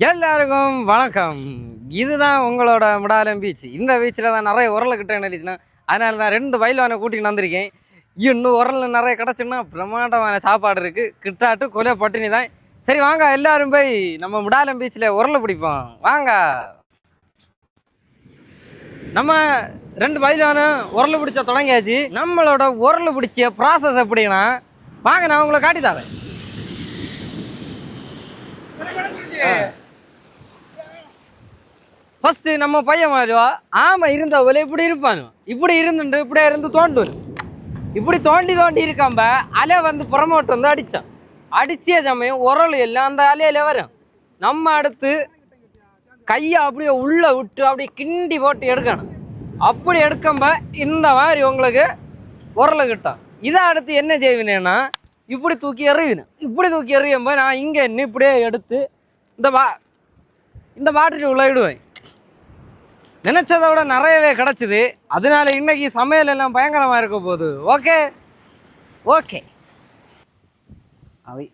எல்லாருக்கும் வணக்கம். இதுதான் உங்களோட முடாலம் பீச் இந்த பீச்சில் தான் நிறைய உரலை கிட்ட நினைச்சுன்னா அதனால தான் ரெண்டு பயில்வானை கூட்டிட்டு வந்திருக்கேன். இன்னும் உரல் நிறைய கிடச்சுன்னா பிரம்மாண்டமான சாப்பாடு இருக்குது கிட்டாட்டு கொலை பட்டினி தான். சரி வாங்க எல்லாரும் போய் நம்ம முடாலம் பீச்சில் உரலை பிடிப்போம். வாங்க. நம்ம ரெண்டு பயில்வானும் உரல் பிடிச்ச தொடங்கியாச்சு. நம்மளோட உரல் பிடிச்ச ப்ராசஸ் எப்படின்னா வாங்க நான் உங்களை காட்டி தரேன். ஃபஸ்ட்டு நம்ம பையன் மாதிரிவா ஆமா இருந்த போல இப்படி இருப்பானு. இப்படி இருந்துட்டு இப்படியே இருந்து தோண்டுவன் இப்படி தோண்டி தோண்டி இருக்காம்ப அலை வந்து புறமோட்டு வந்து அடித்தான் அடித்த சமயம் உரல் எல்லாம் அந்த அலையில் வரும். நம்ம அடுத்து கையை அப்படியே உள்ளே விட்டு அப்படியே கிண்டி போட்டு எடுக்கணும். அப்படி எடுக்கம்ப இந்த மாதிரி உங்களுக்கு உரல் கிட்டும் இதை அடுத்து என்ன செய்வினேன்னா இப்படி தூக்கி எறிவினேன். இப்படி தூக்கி எறியும்போது நான் இங்கே நின்று இப்படியே எடுத்து இந்த வா இந்த பாட்டில் உள்ளே இடுவேன். நினைச்சதை விட நிறையவே கிடச்சிது. அதனால இன்னைக்கு சமையல் எல்லாம் பயங்கரமாக இருக்க போகுது. ஓகே? ஓகே. அவை.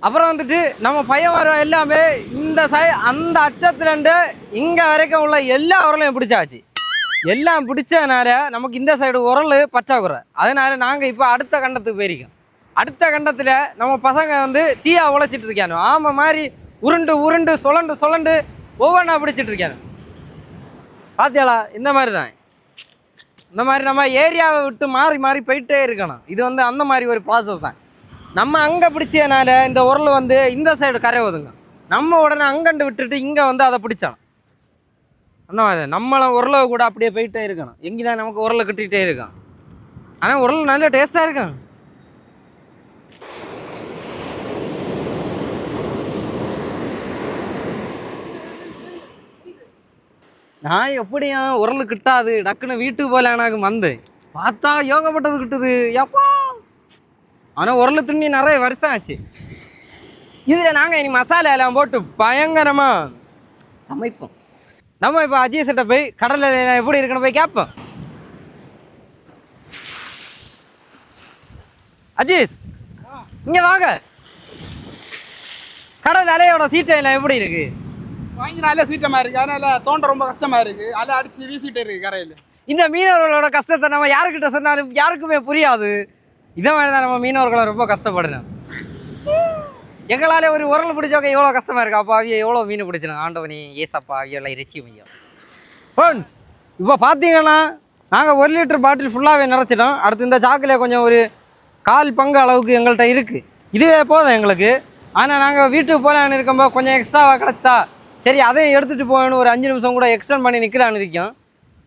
அப்புறம் வந்துட்டு நம்ம பையன் வர எல்லாமே இந்த சை அந்த அச்சத்துலேருந்து இங்கே வரைக்கும் உள்ள எல்லா உரலையும் பிடிச்சாச்சு. எல்லாம் பிடிச்சதுனால நமக்கு இந்த சைடு உரல் பற்றாக்குறை. அதனால நாங்கள் இப்போ அடுத்த கண்டத்துக்கு போயிருக்கோம். அடுத்த கண்டத்தில் நம்ம பசங்க வந்து தீயா உழைச்சிட்டு இருக்கானோ ஆமாம் மாதிரி உருண்டு உருண்டு சுழண்டு சுழண்டு ஒவ்வொன்றா பிடிச்சிட்டு இருக்கேன். பார்த்தியாளா இந்த மாதிரி தான் இந்த மாதிரி நம்ம ஏரியாவை விட்டு மாறி மாறி போயிட்டே இருக்கணும். இது வந்து அந்த மாதிரி ஒரு ப்ராசஸ் தான். நம்ம அங்கே பிடிச்சதுனால இந்த உரல் வந்து இந்த சைடு கரை ஒதுங்க. நம்ம உடனே அங்கண்டு விட்டுட்டு இங்கே வந்து அதை பிடிச்சணும் அந்த மாதிரி நம்மளும் உரளவு கூட அப்படியே போயிட்டே இருக்கணும். எங்கே தான் நமக்கு உரலை கட்டிகிட்டே இருக்கான் ஆனால் உரல் நல்ல டேஸ்ட்டாக இருக்கும். நான் எப்படியும் உரல் கிட்டாது டக்குன்னு வீட்டுக்கு போல எனக்கு வந்தேன் பார்த்தா யோகப்பட்டது கிட்டுது. எப்பா? ஆனால் உரல் துண்ணி நிறைய வருஷம் ஆச்சு. இதில் நாங்கள் இனி மசாலா எல்லாம் போட்டு பயங்கரமாக சமைப்போம். நம்ம இப்போ அஜய் சட்டை போய் கடலில் எப்படி இருக்குன்னு போய் கேட்போம். அஜீஸ் இங்கே வாங்க. கடல் அலையோட சீட்டை எல்லாம் எப்படி இருக்குது வாங்கினாலே நல்ல சீட்டமா இருக்கு. அதனால தோண்ட ரொம்ப கஷ்டமா இருக்கு. அலை அடிச்சு வீசிட்டே இருக்கு கரையில. இந்த மீனவர்களோட கஷ்டத்தை நம்ம யாருக்கிட்ட சொன்னாலும் யாருக்குமே புரியாது. இதை மாதிரி தான் நம்ம மீனவர்களை ரொம்ப கஷ்டப்படணும் எங்களாலே ஒரு உரல் பிடிச்சவங்க எவ்வளோ கஷ்டமா இருக்கு. அப்பா அவிய எவ்வளோ மீன் பிடிச்சிடும் ஆண்டவனி ஏசப்பா அவியெல்லாம் இறைச்சி மையம். ஃப்ரெண்ட்ஸ் இப்போ பார்த்தீங்கன்னா நாங்கள் ஒரு லிட்டர் பாட்டில் ஃபுல்லாகவே நிறச்சிட்டோம் அடுத்து இந்த சாக்கில் கொஞ்சம் ஒரு கால் பங்கு அளவுக்கு எங்கள்கிட்ட இருக்குது இதுவே போதும் எங்களுக்கு. ஆனால் நாங்கள் வீட்டுக்கு போகலான்னு இருக்கும்போது கொஞ்சம் எக்ஸ்ட்ராவாக கிடச்சிட்டா சரி அதை எடுத்துகிட்டு போகணும் ஒரு அஞ்சு நிமிஷம் கூட எக்ஸ்டெண்ட் பண்ணி நிற்கலான்னு இருக்கோம்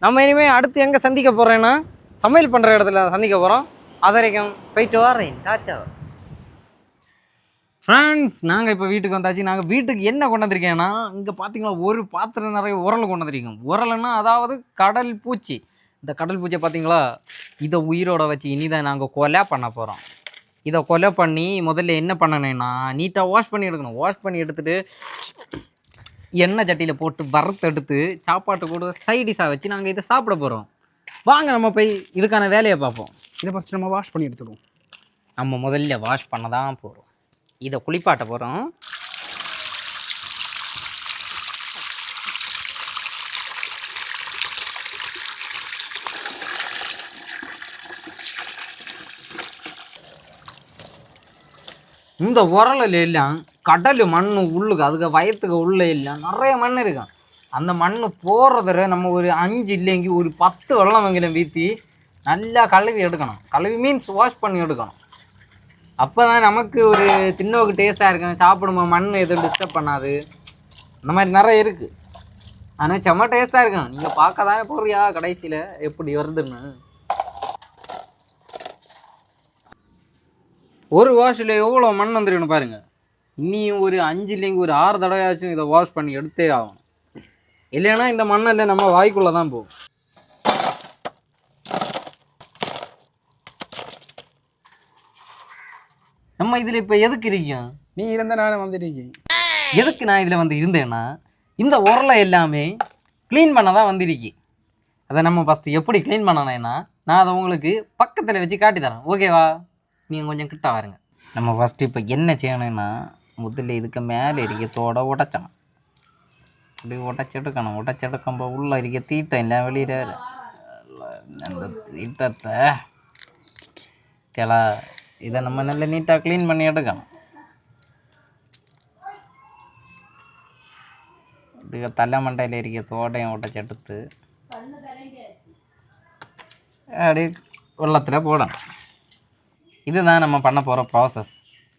நம்ம இனிமேல் அடுத்து எங்கே சந்திக்க போகிறேன்னா சமையல் பண்ணுற இடத்துல சந்திக்க போகிறோம் அது வரைக்கும் போயிட்டு வரேன். டாட்டா. ஃப்ரெண்ட்ஸ் நாங்கள் இப்போ வீட்டுக்கு வந்தாச்சு. நாங்கள் வீட்டுக்கு என்ன கொண்டு வந்திருக்கேன்னா இங்கே பார்த்தீங்களா ஒரு பாத்திரம் நிறைய உரல் கொண்டு வந்திருக்கோம். உரல்னா அதாவது கடல் பூச்சி. இந்த கடல் பூச்சியை பார்த்தீங்களா இதை உயிரோட வச்சு இனிதான் நாங்கள் கொலை பண்ண போகிறோம் இதை கொலை பண்ணி முதல்ல என்ன பண்ணணும்னா நீட்டாக வாஷ் பண்ணி எடுக்கணும். வாஷ் பண்ணி எடுத்துகிட்டு எண்ணெய் சட்டியில் போட்டு வறுத்து எடுத்து சாப்பாட்டு கூட சைடிஷாக வச்சு நாங்கள் இதை சாப்பிட போகிறோம் வாங்க நம்ம போய் இதுக்கான வேலையை பார்ப்போம். இதை ஃபஸ்ட்டு நம்ம வாஷ் பண்ணி எடுத்துடுவோம் நம்ம முதல்ல வாஷ் பண்ண தான் போகிறோம் இதை குளிப்பாட்ட போகிறோம் இந்த உரலில் எல்லாம் கடல் மண் உள்ளுக்கு அதுக்கு வயத்துக்கு உள்ளே எல்லாம் நிறைய மண் இருக்கும் அந்த மண் போடுறதுல நம்ம ஒரு அஞ்சு இல்லைங்கி ஒரு பத்து வெள்ளம் வங்கிலும் வீத்தி நல்லா கழுவி எடுக்கணும். கழுவி மீன்ஸ் வாஷ் பண்ணி எடுக்கணும். அப்போ தான் நமக்கு ஒரு தின்னோக்கு டேஸ்ட்டாக இருக்கும். சாப்பிடும்போது மண் எதுவும் டிஸ்டர்ப் பண்ணாது. அந்த மாதிரி நிறைய இருக்குது ஆனால் செம்ம டேஸ்ட்டாக இருக்கும். நீங்கள் பார்க்க தானே போறியா? கடைசியில் எப்படி வருதுன்னு. ஒரு வாஷில் எவ்வளோ மண் வந்துருக்குன்னு பாருங்கள் இனியும் ஒரு அஞ்சு இல்லைங்க ஒரு ஆறு தடவையாச்சும் இதை வாஷ் பண்ணி எடுத்தே ஆகணும். இல்லைன்னா இந்த மண்ணில் நம்ம வாய்க்குள்ளே தான் போகும். நம்ம இதில் இப்போ எதுக்கு இருக்கோம் நீ இருந்த நானும் வந்துருக்கேன் எதுக்கு நான் இதில் வந்து இருந்தேன்னா இந்த உரலை எல்லாமே க்ளீன் பண்ண தான் வந்திருக்கு அதை நம்ம ஃபஸ்ட்டு எப்படி க்ளீன் பண்ணணும்னா நான் அதை உங்களுக்கு பக்கத்தில் வச்சு காட்டி தரேன் ஓகேவா நீங்கள் கொஞ்சம் கிட்ட வாருங்க. நம்ம ஃபஸ்ட்டு இப்போ என்ன செய்யணும்னா முதல்ல இதுக்கு மேலே இருக்கத்தோட உடச்சணும். அப்படி உடச்செடுக்கணும் உடச்செடுக்குമ്പോൾ உள்ளே இருக்க தீட்டம் இல்லை வெளியில் அந்த தீட்டத்தை கிளா இதை நம்ம நல்ல நீட்டாக க்ளீன் பண்ணி எடுக்கணும். அப்படியே தலைமண்டையில் இருக்க தோடையும் உடச்செடுத்து அப்படியே வெள்ளத்தில் போடணும். இதுதான் நம்ம பண்ண போகிற ப்ராசஸ்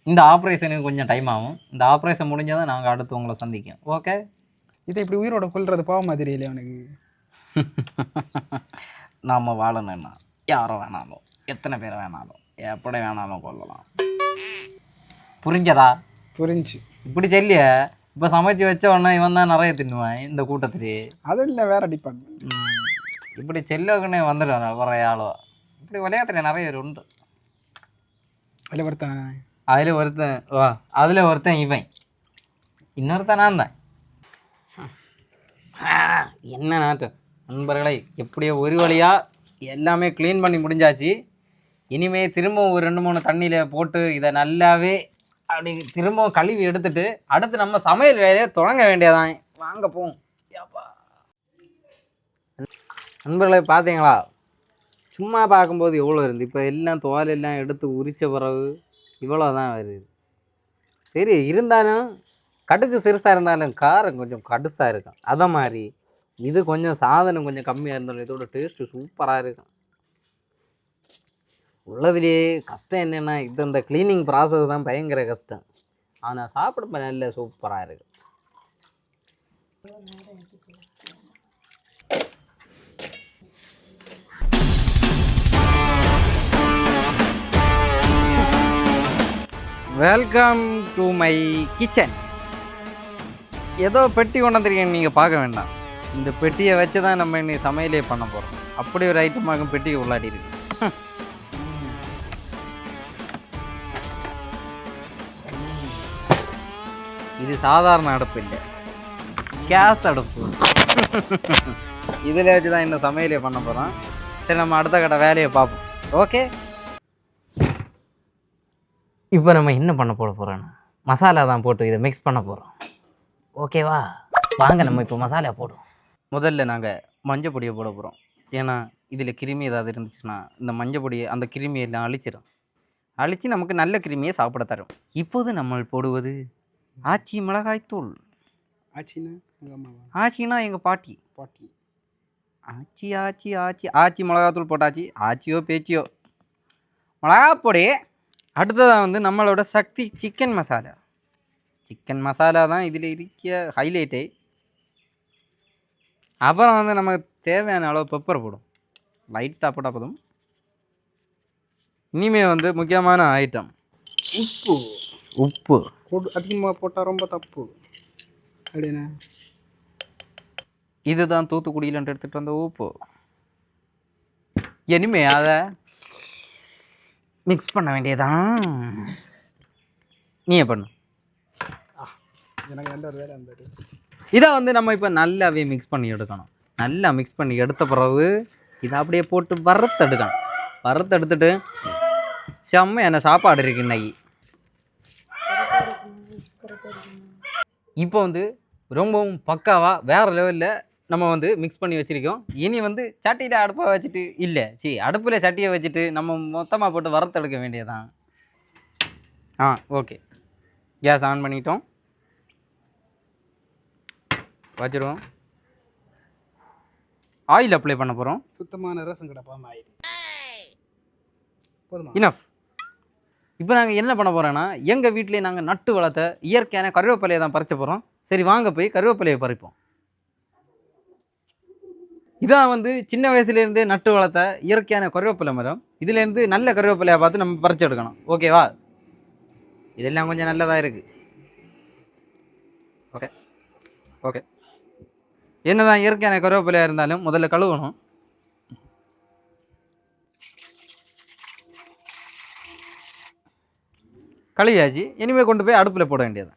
இந்த ஆப்ரேஷனுக்கு கொஞ்சம் டைம் ஆகும். இந்த ஆப்ரேஷன் முடிஞ்சால் தான் நாங்கள் அடுத்து உங்களை சந்திக்கும். ஓகே இதை இப்படி உயிரோட கொல்றது பாவமா தெரியல அவனுக்கு. நாம் வாழணும்னா யாரை வேணாலும் எத்தனை பேர் வேணாலும் எப்படி வேணாலும் கொள்ளலாம் புரிஞ்சதா? புரிஞ்சு. இப்படி சொல்லிய இப்போ சமைச்சு வச்ச உடனே இவன் தான் நிறைய தின்னுவான் இந்த கூட்டத்திலே அது இல்லை வேற ம். இப்படி செல்லவுக்குன்னே வந்துடுவான் குறைய ஆளோ. இப்படி விளையாட்டுல நிறைய பேர் உண்டு. அதில் ஒருத்தன். அதில் ஒருத்தன் வா அதில் ஒருத்தன் இவன். இன்னொருத்தன் நான் தான். என்ன நாட்டம் நண்பர்களை எப்படியோ ஒரு வழியாக எல்லாமே க்ளீன் பண்ணி முடிஞ்சாச்சு. இனிமே திரும்பவும் ஒரு ரெண்டு மூணு தண்ணியில் போட்டு இதை நல்லாவே அப்படி திரும்பவும் கழுவி எடுத்துட்டு அடுத்து நம்ம சமையல் வேலையை தொடங்க வேண்டியதான் வாங்க போவோம். நண்பர்களை பார்த்தீங்களா சும்மா பார்க்கும்போது எவ்வளோ இருந்து இப்போ எல்லாம் தோல் எல்லாம் எடுத்து உரித்த பிறகு இவ்வளோ தான் வருது. சரி இருந்தாலும் கடுகு சிறுசாக இருந்தாலும் காரம் கொஞ்சம் கடுசாக இருக்கும். அதை மாதிரி இது கொஞ்சம் சாதனம் கொஞ்சம் கம்மியாக இருந்தாலும் இதோட டேஸ்ட்டு சூப்பராக இருக்கும். உள்ளதுலேயே கஷ்டம் என்னென்னா இது இந்த க்ளீனிங் ப்ராசஸ் தான் பயங்கர கஷ்டம். ஆனால் சாப்பிட நல்ல சூப்பராக இருக்குது வெல்கம் டு மை கிச்சன் ஏதோ பெட்டி கொண்டாந்துருக்கீங்க நீங்கள் பார்க்க வேண்டாம். இந்த பெட்டியை வச்சு தான் நம்ம இன்னைக்கு சமையலே பண்ண போகிறோம் அப்படி ஒரு ஐட்டமாக பெட்டிக்கு உள்ளாடி இருக்கு. இது சாதாரண அடுப்பு இல்லை. கேஸ் அடுப்பு. இதில் வச்சு தான் இன்னும் சமையலே பண்ண போகிறோம் சரி நம்ம அடுத்த கடை வேலையை பார்ப்போம். ஓகே இப்போ நம்ம என்ன பண்ண போட போகிறோன்னா மசாலா தான் போட்டு இதை மிக்ஸ் பண்ண போகிறோம் ஓகேவா வாங்க நம்ம இப்போ மசாலா போடுவோம். முதல்ல நாங்கள் மஞ்சள் பொடியை போட போகிறோம் ஏன்னா இதில் கிருமி ஏதாவது இருந்துச்சுன்னா இந்த மஞ்சள் பொடியை அந்த கிருமியை எல்லாம் அழிச்சிடும் அழித்து நமக்கு நல்ல கிருமியை சாப்பிட தரும். இப்போது நம்ம போடுவது ஆச்சி மிளகாய்த்தூள் ஆச்சின்னு ஆச்சின்னா எங்கள் பாட்டி. பாட்டி. ஆச்சி ஆச்சி ஆச்சி. ஆச்சி மிளகாத்தூள் போட்டாச்சு. ஆச்சியோ பேச்சியோ. மிளகாப்பொடி அடுத்ததாக வந்து நம்மளோட சக்தி சிக்கன் மசாலா. சிக்கன் மசாலா தான் இதில் இருக்க ஹைலைட்டே அப்புறம் வந்து நமக்கு தேவையான அளவு பெப்பர் போடும். லைட்டாக போட்டால் போதும். இனிமே வந்து முக்கியமான ஐட்டம் உப்பு. உப்பு. போட்டு அதிகமாக போட்டால் ரொம்ப தப்பு. அப்படின்னா இதுதான் தூத்துக்குடியிலன்ட்டு எடுத்துகிட்டு வந்த உப்பு. இனிமே அதை மிக்ஸ் பண்ண வேண்டியதான் நீயே பண்ணு. எனக்கு நல்ல ஒரு வேலை இருந்தது இதை வந்து நம்ம இப்போ நல்லாவே மிக்ஸ் பண்ணி எடுக்கணும். நல்லா மிக்ஸ் பண்ணி எடுத்த பிறகு இதை அப்படியே போட்டு வறுத்தெடுக்கணும் வறுத்தெடுத்துட்டு செம்மையான சாப்பாடு இருக்கு இன்னைக்கு. இப்போ வந்து ரொம்பவும் பக்காவாக வேறு லெவலில் நம்ம வந்து மிக்ஸ் பண்ணி வச்சுருக்கோம். இனி வந்து சட்டியில் அடுப்பை வச்சுட்டு இல்லை சி அடுப்பில் சட்டியை வச்சுட்டு நம்ம மொத்தமாக போட்டு வறுத்தெடுக்க வேண்டியதான் ஆ ஓகே. கேஸ் ஆன் பண்ணிட்டோம். வச்சிருவோம். ஆயில் அப்ளை பண்ண போகிறோம் சுத்தமான ரசம் கடை பாம்பு ஆயிடுச்சு. போதுமா? இனஃப் இப்போ நாங்கள் என்ன பண்ண போகிறோன்னா எங்கள் வீட்டிலே நாங்கள் நட்டு வளர்த்த இயற்கையான கருவேப்பிலையை தான் பறிச்ச போகிறோம் சரி வாங்க போய் கருவேப்பிலையை பறிப்போம். இதான் வந்து சின்ன வயசுலேருந்தே நட்டு வளர்த்த இயற்கையான கருவேப்பிலை மரம். இதுலேருந்து நல்ல கருவேப்பிலையை பார்த்து நம்ம பறிச்சு எடுக்கணும். ஓகேவா? இதெல்லாம் கொஞ்சம் நல்லதாக இருக்குது ஓகே. ஓகே. என்னதான் இயற்கையான கருவேப்பிலையாக இருந்தாலும் முதல்ல கழுவணும். கழுவியாச்சு. இனிமேல் கொண்டு போய் அடுப்பில் போட வேண்டியது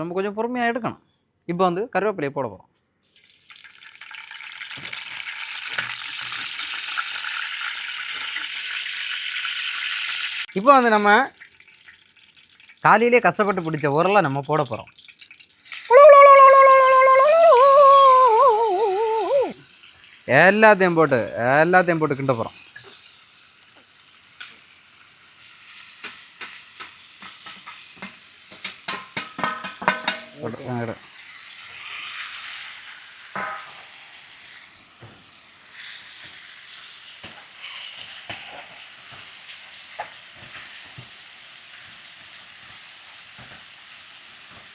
நம்ம கொஞ்சம் பொறுமையாக எடுக்கணும். இப்போ வந்து கருவேப்பிலையை போட போகிறோம் இப்போ வந்து நம்ம காலையிலே கஷ்டப்பட்டு பிடிச்ச உரலை நம்ம போட போகிறோம் எல்லாத்தையும் போட்டு எல்லாத்தையும் போட்டு கிண்ட போகிறோம்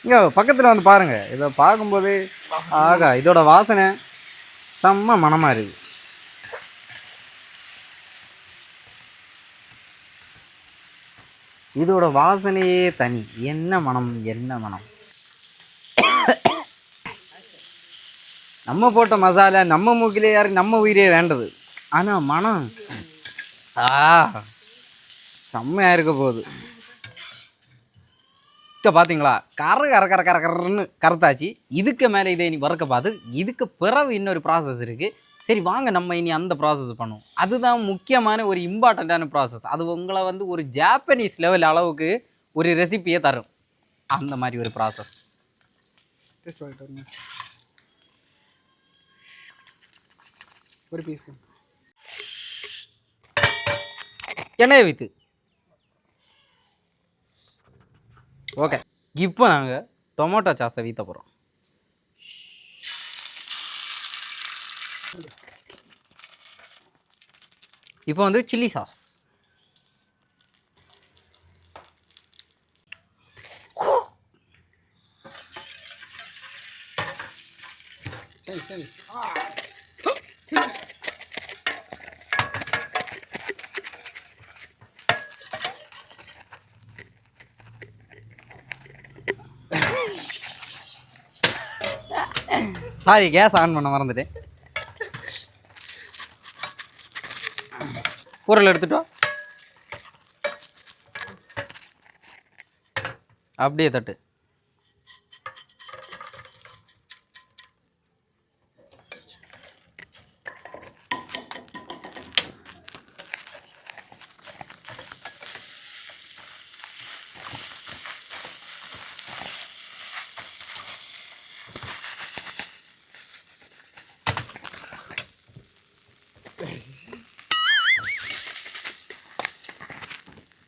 இங்கே பக்கத்தில் வந்து பாருங்க. இதை பார்க்கும்போது ஆகா இதோட வாசனை செம்ம மனமாக இருக்குது. இதோட வாசனையே தனி. என்ன மனம் என்ன மனம். நம்ம போட்ட மசாலா நம்ம மூக்கிலே யாரு நம்ம உயிரே வேண்டது. ஆனால் மனம் ஆ செம்மையாக இருக்க போகுது. இப்போ பார்த்தீங்களா? கர கர கர கர கரன்னு கருத்தாச்சு. இதுக்கு மேலே இதை இனி வறுக்க பார்த்து இதுக்கு பிறகு இன்னொரு ப்ராசஸ் இருக்குது சரி வாங்க நம்ம இனி அந்த ப்ராசஸ் பண்ணுவோம். அதுதான் முக்கியமான ஒரு இம்பார்ட்டண்ட்டான ப்ராசஸ் அது உங்களை வந்து ஒரு ஜாப்பனீஸ் லெவல் அளவுக்கு ஒரு ரெசிபியை தரும். அந்த மாதிரி ஒரு ப்ராசஸ் ஒரு பீஸ் எண்ணெயை வைத்து. ஓகே. இப்போ நாங்கள் டொமேட்டோ சாஸை வீத்த போகிறோம் இப்போ வந்து சில்லி சாஸ். சரி சரி. Ah. சாரி கேஸ் ஆன் பண்ண மறந்துட்டேன். பொருள் எடுத்துட்டோம் அப்படியே தட்டு.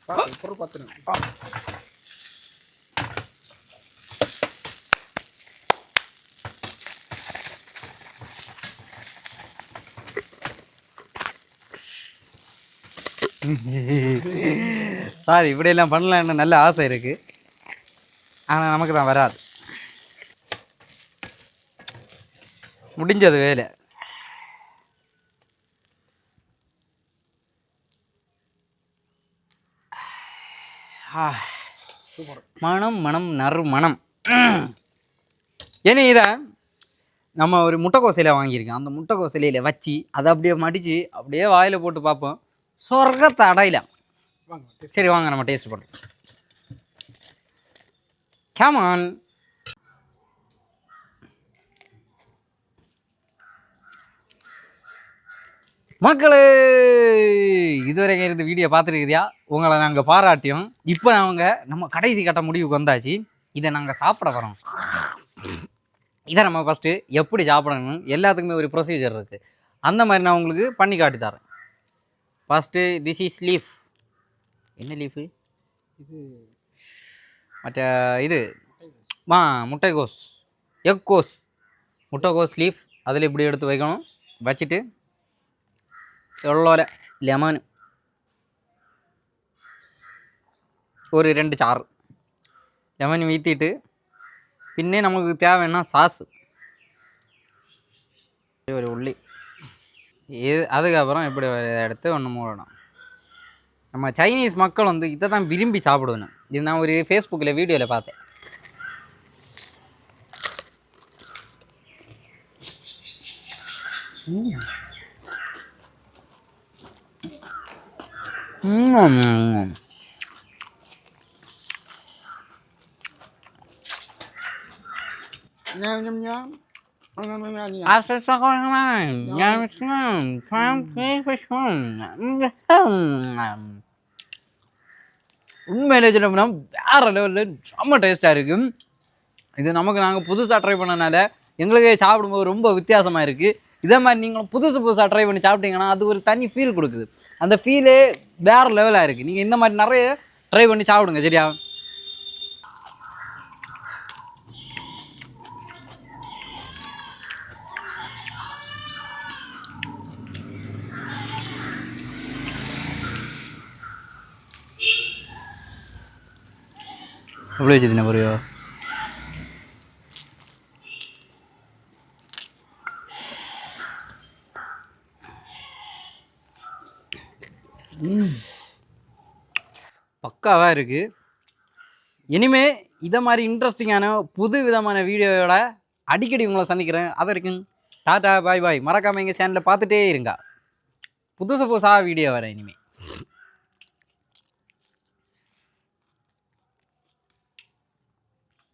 பொருள் பார்த்துருங்க ஆ சாரி இப்படியெல்லாம் பண்ணலான்னு நல்ல ஆசை இருக்குது ஆனால் நமக்கு தான் வராது. முடிஞ்சது வேலை. மனம் மனம் நறு மனம். ஏன்னா இதை நம்ம ஒரு முட்டைக்கோசையில் வாங்கியிருக்கோம். அந்த முட்டைக்கோசையில வச்சு அதை அப்படியே மடித்து அப்படியே வாயில் போட்டு பார்ப்போம். சொர்க்கத்தை taste. சரி வாங்க நம்ம டேஸ்ட் பண்ணுவோம் கேமான் மக்களே இதுவரைக்கும் இருந்து வீடியோ பார்த்துருக்குதியா உங்களை நாங்கள் பாராட்டியோம் இப்போ அவங்க நம்ம கடைசி கட்ட முடிவுக்கு வந்தாச்சு. இதை நாங்கள் சாப்பிட வரோம் இதை நம்ம ஃபஸ்ட்டு எப்படி சாப்பிடணும் எல்லாத்துக்குமே ஒரு ப்ரொசீஜர் இருக்குது அந்த மாதிரி நான் உங்களுக்கு பண்ணி காட்டி தரேன். ஃபஸ்ட்டு திஸ் இஸ் லீஃப் என்ன லீஃபு இது மற்ற இது மா முட்டைகோஸ். எக் கோஸ் முட்டைகோஸ் லீஃப் அதில் இப்படி எடுத்து வைக்கணும்? வச்சுட்டு எவ்வளோ லெமன். ஒரு ரெண்டு சாறு. லெமன் வீற்றிட்டு பின்னே நமக்கு தேவைன்னா சாஸு. ஒரு உள்ளி. இது அதுக்கப்புறம் இப்படி ஒரு எடுத்து ஒன்று மூடணும். நம்ம சைனீஸ் மக்கள் வந்து இதை தான் விரும்பி சாப்பிடுவேன் இது நான் ஒரு ஃபேஸ்புக்கில் வீடியோவில் பார்த்தேன். ம். ஞம், ஞம், ஞம். உண்மையிலே சொல்லணும்னா வேறு லெவலில் செம்ம டேஸ்ட்டாக இருக்கும் இது நமக்கு நாங்கள் புதுசாக ட்ரை பண்ணனால எங்களுக்கு சாப்பிடும்போது ரொம்ப வித்தியாசமாக இருக்குது இதே மாதிரி நீங்களும் புதுசு புதுசாக ட்ரை பண்ணி சாப்பிட்டீங்கன்னா அது ஒரு தனி ஃபீல் கொடுக்குது. அந்த ஃபீலே வேறு லெவலாக இருக்குது நீங்கள் இந்த மாதிரி நிறைய ட்ரை பண்ணி சாப்பிடுங்க சரியா? எப்படி வச்சுருந்தேன் பொரியோ பக்காவாக இருக்குது இனிமே இதை மாதிரி இன்ட்ரெஸ்டிங்கான புது விதமான வீடியோவோட அடிக்கடி உங்களை சந்திக்கிறேன். அது வரைக்கும் டாடா பாய் பாய். மறக்காமல் எங்கள் சேனலில் பார்த்துட்டே இருங்க. புதுசு புதுசாக வீடியோ வரேன் இனிமேல்